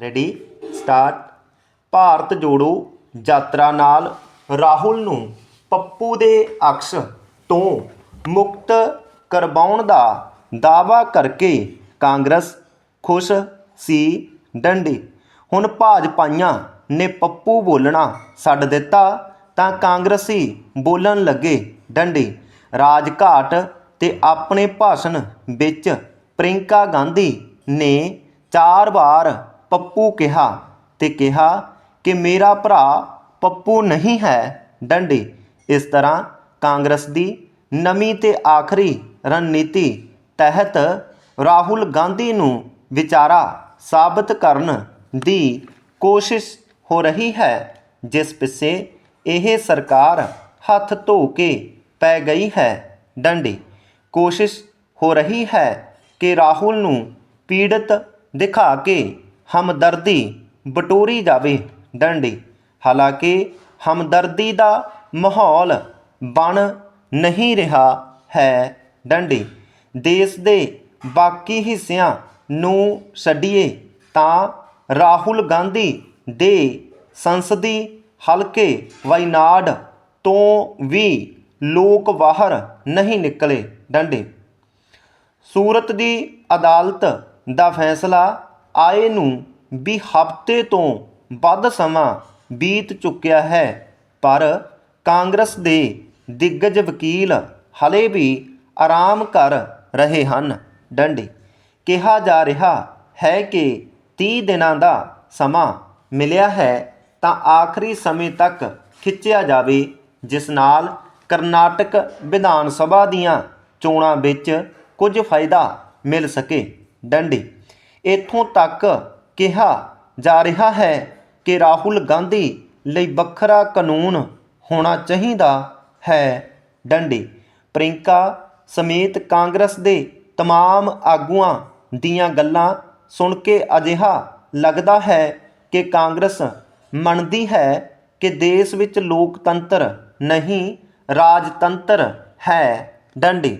Ready start Bharat ਜੋੜੋ। ਯਾਤਰਾ ਨਾਲ ਰਾਹੁਲ ਨੂੰ ਪੱਪੂ ਦੇ ਅਕਸ ਤੋਂ ਮੁਕਤ ਕਰਵਾਉਣ ਦਾ ਦਾਅਵਾ ਕਰਕੇ ਕਾਂਗਰਸ ਖੁਸ਼ ਸੀ ਡੰਡੀ। ਹੁਣ ਭਾਜਪਾਈਆਂ ਨੇ ਪੱਪੂ ਬੋਲਣਾ ਛੱਡ ਦਿੱਤਾ ਤਾਂ ਕਾਂਗਰਸੀ ਬੋਲਣ ਲੱਗੇ ਡੰਡੀ। ਰਾਜਘਾਟ ਤੇ ਆਪਣੇ ਭਾਸ਼ਣ ਵਿੱਚ ਪ੍ਰਿੰਕਾ ਗਾਂਧੀ ਨੇ ਚਾਰ ਵਾਰ ਪੱਪੂ ਕਿਹਾ ਤੇ ਕਿਹਾ ਕਿ ਮੇਰਾ ਭਰਾ ਪੱਪੂ ਨਹੀਂ ਹੈ ਡੰਡੀ। ਇਸ ਤਰ੍ਹਾਂ ਕਾਂਗਰਸ ਦੀ ਨਵੀਂ ਤੇ ਆਖਰੀ ਰਣਨੀਤੀ ਤਹਿਤ ਰਾਹੁਲ ਗਾਂਧੀ ਨੂੰ ਵਿਚਾਰਾ ਸਾਬਤ ਕਰਨ ਦੀ ਕੋਸ਼ਿਸ਼ ਹੋ ਰਹੀ ਹੈ, ਜਿਸ ਪਿੱਛੇ ਇਹ ਸਰਕਾਰ ਹੱਥ ਧੋ ਕੇ ਪੈ ਗਈ ਹੈ ਡੰਡੀ। ਕੋਸ਼ਿਸ਼ ਹੋ ਰਹੀ ਹੈ ਕਿ ਰਾਹੁਲ ਨੂੰ ਪੀੜਤ ਦਿਖਾ ਕੇ ਹਮਦਰਦੀ ਬਟੋਰੀ ਜਾਵੇ ਡੰਡੀ। ਹਾਲਾਂਕਿ ਹਮਦਰਦੀ ਦਾ ਮਾਹੌਲ ਬਣ ਨਹੀਂ ਰਿਹਾ ਹੈ ਡੰਡੀ। ਦੇਸ਼ ਦੇ ਬਾਕੀ ਹਿੱਸਿਆਂ ਨੂੰ ਛੱਡੀਏ ਤਾਂ ਰਾਹੁਲ ਗਾਂਧੀ ਦੇ ਸੰਸਦੀ ਹਲਕੇ ਵਾਇਨਾਡ ਤੋਂ ਵੀ ਲੋਕ ਬਾਹਰ ਨਹੀਂ ਨਿਕਲੇ ਡੰਡੇ। ਸੂਰਤ ਦੀ ਅਦਾਲਤ ਦਾ ਫੈਸਲਾ ਆਏ ਨੂੰ ਵੀ ਹਫ਼ਤੇ ਤੋਂ ਵੱਧ ਸਮਾਂ ਬੀਤ ਚੁੱਕਿਆ ਹੈ, ਪਰ ਕਾਂਗਰਸ ਦੇ ਦਿੱਗਜ ਵਕੀਲ ਹਲੇ ਵੀ ਆਰਾਮ ਕਰ ਰਹੇ ਹਨ। ਡੰਡੇ, ਕਿਹਾ ਜਾ ਰਿਹਾ ਹੈ ਕਿ 30 ਦਿਨਾਂ ਦਾ ਸਮਾਂ ਮਿਲਿਆ ਹੈ ਤਾਂ ਆਖਰੀ ਸਮੇਂ ਤੱਕ ਖਿੱਚਿਆ ਜਾਵੇ, ਜਿਸ ਨਾਲ ਕਰਨਾਟਕ ਵਿਧਾਨ ਸਭਾ ਦੀਆਂ ਚੋਣਾਂ ਵਿੱਚ ਕੁਝ ਫਾਇਦਾ ਮਿਲ ਸਕੇ। ਡੰਡੇ ਇੱਥੋਂ ਤੱਕ ਕਿਹਾ ਜਾ ਰਿਹਾ ਹੈ ਕਿ ਰਾਹੁਲ ਗਾਂਧੀ ਲਈ ਵੱਖਰਾ ਕਾਨੂੰਨ ਹੋਣਾ ਚਾਹੀਦਾ ਹੈ ਡੰਡੀ ਪ੍ਰਿੰਕਾ ਸਮੇਤ ਕਾਂਗਰਸ ਦੇ तमाम ਆਗੂਆਂ ਦੀਆਂ ਗੱਲਾਂ ਸੁਣ ਕੇ ਅਜਿਹਾ ਲੱਗਦਾ ਹੈ ਕਿ ਕਾਂਗਰਸ ਮੰਨਦੀ ਹੈ ਕਿ ਦੇਸ਼ ਵਿੱਚ ਲੋਕਤੰਤਰ ਨਹੀਂ ਰਾਜਤੰਤਰ ਹੈ ਡੰਡੀ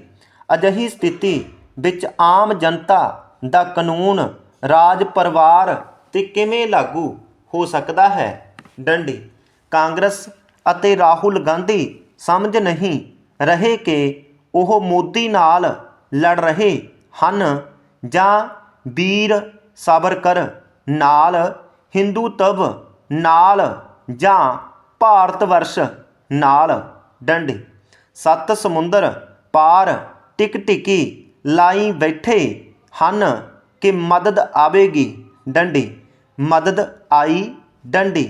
ਅਜਿਹੀ ਸਥਿਤੀ ਵਿੱਚ ਆਮ ਜਨਤਾ ਦਾ ਕਾਨੂੰਨ, ਰਾਜ, ਪਰਿਵਾਰ ਤੇ ਕਿਵੇਂ ਲਾਗੂ ਹੋ ਸਕਦਾ ਹੈ? ਡੰਡੀ, ਕਾਂਗਰਸ ਅਤੇ ਰਾਹੁਲ ਗਾਂਧੀ ਸਮਝ ਨਹੀਂ ਰਹੇ ਕਿ ਉਹ ਮੋਦੀ ਨਾਲ ਲੜ ਰਹੇ ਹਨ ਜਾਂ ਵੀਰ ਸਾਵਰਕਰ ਨਾਲ ਹਿੰਦੂਤਵ ਨਾਲ ਜਾਂ ਭਾਰਤ ਵਰਸ਼ ਨਾਲ। ਡੰਡੀ, ਸੱਤ ਸਮੁੰਦਰ ਪਾਰ ਟਿਕ ਟਿਕੀ ਲਾਈ ਬੈਠੇ ਹਨ ਕਿ ਮਦਦ ਆਵੇਗੀ, ਡੰਡੀ। ਮਦਦ ਆਈ, ਡੰਡੀ।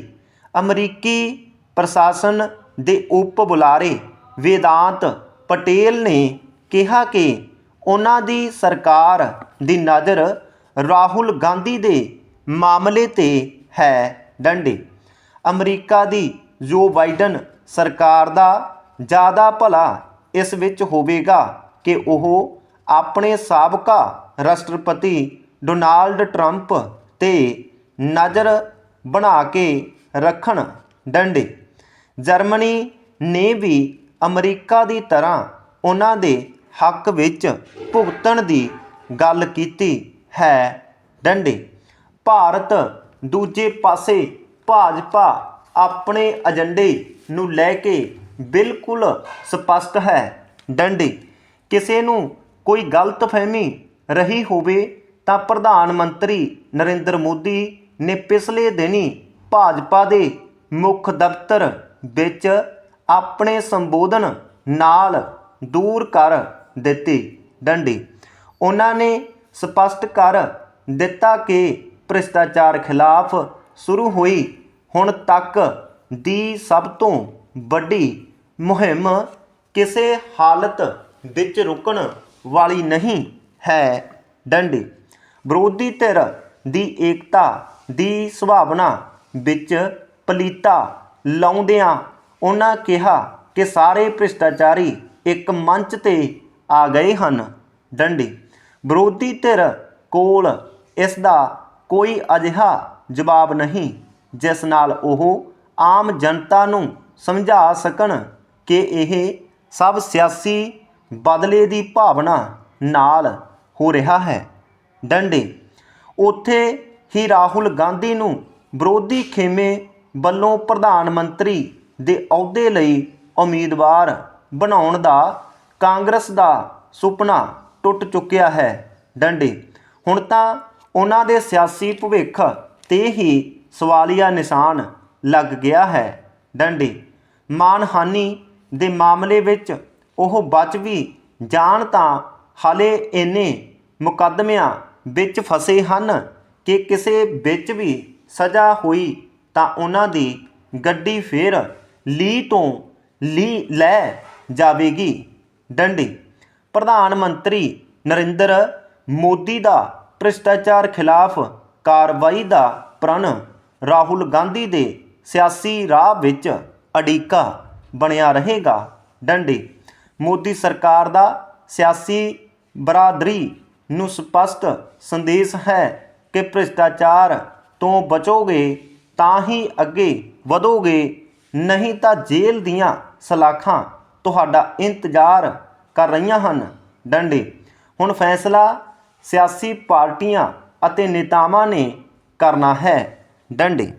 ਅਮਰੀਕੀ ਪ੍ਰਸ਼ਾਸਨ ਦੇ ਉਪ ਬੁਲਾਰੇ ਵੇਦਾਂਤ ਪਟੇਲ ਨੇ ਕਿਹਾ ਕਿ ਉਹਨਾਂ ਦੀ ਸਰਕਾਰ ਦੀ ਨਜ਼ਰ ਰਾਹੁਲ ਗਾਂਧੀ ਦੇ ਮਾਮਲੇ ਤੇ ਹੈ, ਡੰਡੀ। ਅਮਰੀਕਾ ਦੀ ਜੋ ਬਾਈਡਨ ਸਰਕਾਰ ਦਾ ਜ਼ਿਆਦਾ ਭਲਾ ਇਸ ਵਿੱਚ ਹੋਵੇਗਾ ਕਿ ਉਹ ਆਪਣੇ ਸਾਬਕਾ ਰਾਸ਼ਟਰਪਤੀ ਡੋਨਾਲਡ ਟਰੰਪ ਤੇ ਨਜ਼ਰ ਬਣਾ ਕੇ ਰੱਖਣ ਡੰਡੇ। ਜਰਮਨੀ ਨੇ ਵੀ ਅਮਰੀਕਾ ਦੀ ਤਰ੍ਹਾਂ ਉਹਨਾਂ ਦੇ ਹੱਕ ਵਿੱਚ ਭੁਗਤਣ ਦੀ ਗੱਲ ਕੀਤੀ ਹੈ ਡੰਡੇ। ਭਾਰਤ ਦੂਜੇ ਪਾਸੇ ਭਾਜਪਾ ਆਪਣੇ ਏਜੰਡੇ ਨੂੰ ਲੈ ਕੇ ਬਿਲਕੁਲ ਸਪਸ਼ਟ ਹੈ ਡੰਡੇ। ਕਿਸੇ ਨੂੰ ਕੋਈ ਗਲਤਫਹਿਮੀ ਰਹੀ ਹੋਵੇ ਤਾਂ ਪ੍ਰਧਾਨ ਮੰਤਰੀ ਨਰਿੰਦਰ ਮੋਦੀ ਨੇ ਪਿਛਲੇ ਦਿਨੀ ਭਾਜਪਾ ਦੇ ਮੁੱਖ ਦਫ਼ਤਰ ਵਿੱਚ ਆਪਣੇ ਸੰਬੋਧਨ ਨਾਲ ਦੂਰ ਕਰ ਦਿੱਤੀ। ਡੰਡੀ। ਉਹਨਾਂ ਨੇ ਸਪਸ਼ਟ ਕਰ ਦਿੱਤਾ ਕਿ ਭ੍ਰਿਸ਼ਟਾਚਾਰ ਖਿਲਾਫ ਸ਼ੁਰੂ ਹੋਈ ਹੁਣ ਤੱਕ ਦੀ ਸਭ ਤੋਂ ਵੱਡੀ ਮੁਹਿੰਮ ਕਿਸੇ ਹਾਲਤ ਵਿੱਚ ਰੁਕਣ ਵਾਲੀ ਨਹੀਂ ਹੈ ਡੰਡੀ। ਵਿਰੋਧੀ ਧਿਰ ਦੀ ਏਕਤਾ ਦੀ ਸੁਭਾਵਨਾ ਵਿੱਚ ਪਲੀਤਾ ਲਾਉਂਦਿਆਂ ਉਹਨਾਂ ਕਿਹਾ ਕਿ ਸਾਰੇ ਭ੍ਰਿਸ਼ਟਾਚਾਰੀ ਇੱਕ ਮੰਚ ਤੇ ਆ ਗਏ ਹਨ। ਡੰਡੀ। ਵਿਰੋਧੀ ਧਿਰ ਕੋਲ ਇਸ ਦਾ ਕੋਈ ਅਜਿਹਾ ਜਵਾਬ ਨਹੀਂ, ਜਿਸ ਨਾਲ ਉਹ ਆਮ ਜਨਤਾ ਨੂੰ ਸਮਝਾ ਸਕਣ ਕਿ ਇਹ ਸਭ ਸਿਆਸੀ ਬਦਲੇ ਦੀ ਭਾਵਨਾ ਨਾਲ ਹੋ ਰਿਹਾ ਹੈ। ਡੰਡੇ, ਉੱਥੇ ਹੀ ਰਾਹੁਲ ਗਾਂਧੀ ਨੂੰ ਵਿਰੋਧੀ ਖੇਮੇ ਵੱਲੋਂ ਪ੍ਰਧਾਨ ਮੰਤਰੀ ਦੇ ਅਹੁਦੇ ਲਈ ਉਮੀਦਵਾਰ ਬਣਾਉਣ ਦਾ ਕਾਂਗਰਸ ਦਾ ਸੁਪਨਾ ਟੁੱਟ ਚੁੱਕਿਆ ਹੈ। ਡੰਡੇ, ਹੁਣ ਤਾਂ ਉਹਨਾਂ ਦੇ ਸਿਆਸੀ ਭਵਿੱਖ ਤੇ ਹੀ ਸਵਾਲੀਆ ਨਿਸ਼ਾਨ ਲੱਗ ਗਿਆ ਹੈ। ਡੰਡੇ, ਮਾਨਹਾਨੀ ਦੇ ਮਾਮਲੇ ਵਿੱਚ ਉਹ ਬਚ ਵੀ ਜਾਣ ਤਾਂ ਹਾਲੇ ਇੰਨੇ ਮੁਕੱਦਮਿਆਂ ਵਿੱਚ ਫਸੇ ਹਨ ਕਿ ਕਿਸੇ ਵਿੱਚ ਵੀ ਸਜ਼ਾ ਹੋਈ ਤਾਂ ਉਹਨਾਂ ਦੀ ਗੱਡੀ ਫੇਰ ਲੀ ਤੋਂ ਲੀ ਲੈ ਜਾਵੇਗੀ। ਡੰਡੀ, ਪ੍ਰਧਾਨ ਮੰਤਰੀ ਨਰਿੰਦਰ ਮੋਦੀ ਦਾ ਭ੍ਰਿਸ਼ਟਾਚਾਰ ਖਿਲਾਫ ਕਾਰਵਾਈ ਦਾ ਪ੍ਰਣ ਰਾਹੁਲ ਗਾਂਧੀ ਦੇ ਸਿਆਸੀ ਰਾਹ ਵਿੱਚ ਅੜਿੱਕਾ ਬਣਿਆ ਰਹੇਗਾ। ਡੰਡੀ ਮੋਦੀ ਸਰਕਾਰ ਦਾ ਸਿਆਸੀ ਬਰਾਦਰੀ ਨੂੰ ਸਪਸ਼ਟ ਸੰਦੇਸ਼ ਹੈ ਕਿ ਭ੍ਰਿਸ਼ਟਾਚਾਰ ਤੋਂ ਬਚੋਗੇ ਤਾਂ ਹੀ ਅੱਗੇ ਵਧੋਗੇ, ਨਹੀਂ ਤਾਂ ਜੇਲ੍ਹ ਦੀਆਂ ਸਲਾਖਾਂ ਤੁਹਾਡਾ ਇੰਤਜ਼ਾਰ ਕਰ ਰਹੀਆਂ ਹਨ। ਡੰਡੇ। ਹੁਣ ਫੈਸਲਾ ਸਿਆਸੀ ਪਾਰਟੀਆਂ ਅਤੇ ਨੇਤਾਵਾਂ ਨੇ ਕਰਨਾ ਹੈ। ਡੰਡੇ।